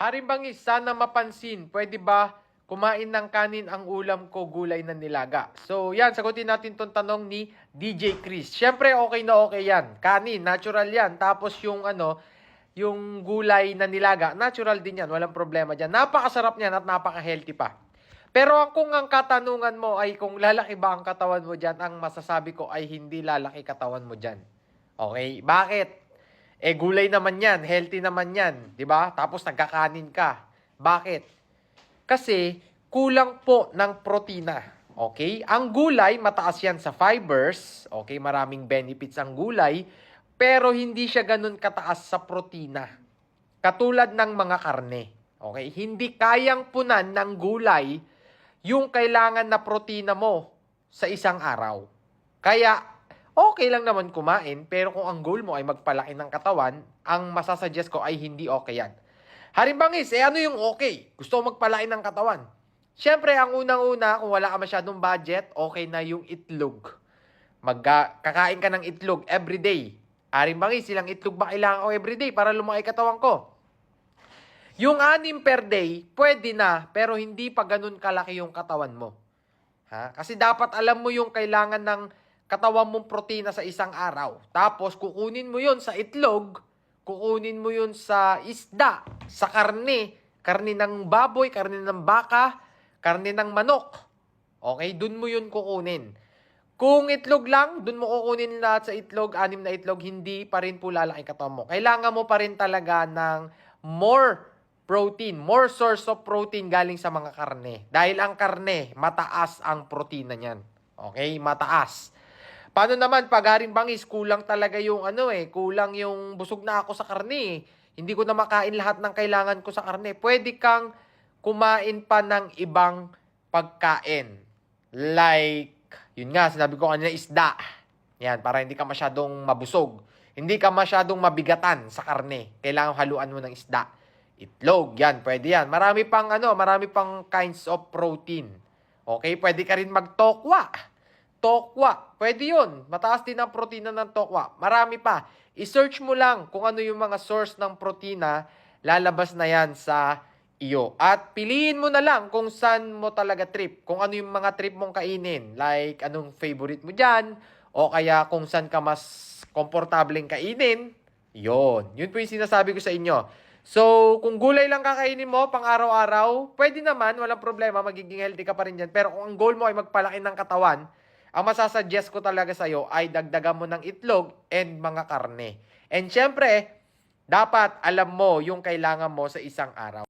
Haring bangis, sana mapansin, pwede ba kumain ng kanin ang ulam ko gulay na nilaga? So yan, sagutin natin tong tanong ni DJ Chris. Siyempre okay na okay yan. Kanin, natural yan. Tapos yung ano, yung gulay na nilaga, natural din yan. Walang problema dyan. Napakasarap niyan at napaka-healthy pa. Pero kung ang katanungan mo ay kung lalaki ba ang katawan mo dyan, ang masasabi ko ay hindi lalaki katawan mo dyan. Okay? Bakit? Eh, gulay naman yan. Healthy naman yan. di ba? Tapos nagkakanin ka. Bakit? Kasi kulang po ng protina. Okay? Ang gulay, mataas yan sa fibers. Okay? Maraming benefits ang gulay. Pero hindi siya ganun kataas sa protina. Katulad ng mga karne. Okay? Hindi kayang punan ng gulay yung kailangan na protina mo sa isang araw. Kaya, okay lang naman kumain, pero kung ang goal mo ay magpalaki ng katawan, ang masasuggest ko ay hindi okay yan. Harimbangis, eh ano yung okay? Gusto mo magpalaki ng katawan? Siyempre, ang unang-una, kung wala ka masyadong budget, okay na yung itlog. Magka, kakain ka ng itlog everyday. Harimbangis, ilang itlog ba kailangan ko everyday para lumaki katawan ko? Yung anim per day, pwede na, pero hindi pa ganun kalaki yung katawan mo. Ha? Kasi dapat alam mo yung kailangan ng katawan mong protina sa isang araw. Tapos, kukunin mo yon sa itlog, kukunin mo yon sa isda, sa karne, karne ng baboy, karne ng baka, karne ng manok. Okay, dun mo yun kukunin. Kung itlog lang, dun mo kukunin lahat sa itlog, anim na itlog, hindi pa rin po lalaki katawan mo. Kailangan mo pa rin talaga ng more protein, more source of protein galing sa mga karne. Dahil ang karne, mataas ang protina niyan. Okay? Mataas. Paano naman pag haring bangis, kulang talaga yung ano eh, kulang yung busog na ako sa karne eh. Hindi ko na makain lahat ng kailangan ko sa karne. Pwede kang kumain pa ng ibang pagkain. Like, yun nga, sinabi ko kanina, isda. Yan, para hindi ka masyadong mabusog. Hindi ka masyadong mabigatan sa karne. Kailangan haluan mo ng isda. Itlog, yan, pwede yan. Marami pang ano, marami pang kinds of protein. Okay, pwede ka rin magtokwa. Tokwa, pwede yun. Mataas din ang protina ng tokwa. Marami pa. I-search mo lang kung ano yung mga source ng protina, lalabas na yan sa iyo. At piliin mo na lang kung saan mo talaga trip. Kung ano yung mga trip mong kainin. Like, anong favorite mo dyan. O kaya kung saan ka mas komportableng kainin. Yon. Yun po yung sinasabi ko sa inyo. So, kung gulay lang kakainin mo pang araw-araw, pwede naman, walang problema, magiging healthy ka pa rin dyan. Pero kung ang goal mo ay magpalaki ng katawan, ang masasuggest ko talaga sa'yo ay dagdagan mo ng itlog and mga karne. And syempre, dapat alam mo yung kailangan mo sa isang araw.